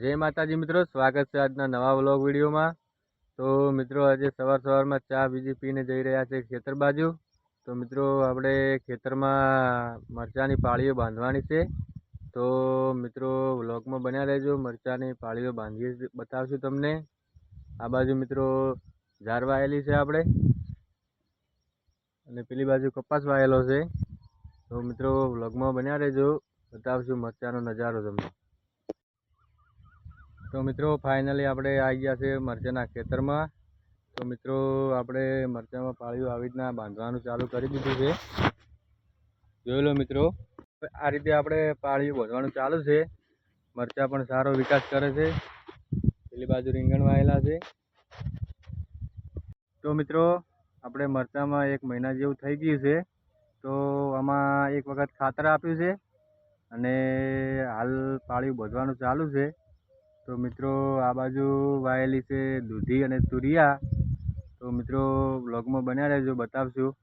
જય માતાજી મિત્રો, સ્વાગત છે આજના નવા વ્લોગ વિડીયોમાં. તો મિત્રો, આજે સવાર સવારમાં ચા બીજી પીને જઈ રહ્યા છે ખેતર બાજુ. તો મિત્રો, આપણે ખેતરમાં મરચાંની પાળીઓ બાંધવાની છે. તો મિત્રો, વ્લોગમાં બન્યા રહેજો, મરચાંની પાળીઓ બાંધી બતાવશું તમને. આ બાજુ મિત્રો ઝાર વાયેલી છે આપણે. અને પેલી બાજુ કપાસ વાયેલો છે. તો મિત્રો, વ્લોગમાં બન્યા રહેજો, બતાવશું મરચાંનો નજારો તમને. તો મિત્રો ફાઇનલી આપણે આવી ગયા છે મરચાંના ખેતરમાં. તો મિત્રો, આપણે મરચાંમાં પાળીઓ આવી રીતના બાંધવાનું ચાલુ કરી દીધું છે. જોઈ લો મિત્રો, આ રીતે આપણે પાળીઓ બાંધવાનું ચાલુ છે. મરચાં પણ સારો વિકાસ કરે છે. પેલી બાજુ રીંગણ વાયેલા છે. તો મિત્રો, આપણે મરચાંમાં એક મહિના જેવું થઈ ગયું છે. તો આમાં એક વખત ખાતર આપ્યું છે. અને હાલ પાળીઓ બાંધવાનું ચાલુ છે. તો મિત્રો, આ બાજુ વાયેલી છે દૂધી અને તુરિયા. તો મિત્રો બ્લોગમાં બન્યા રહેજો, બતાવશું.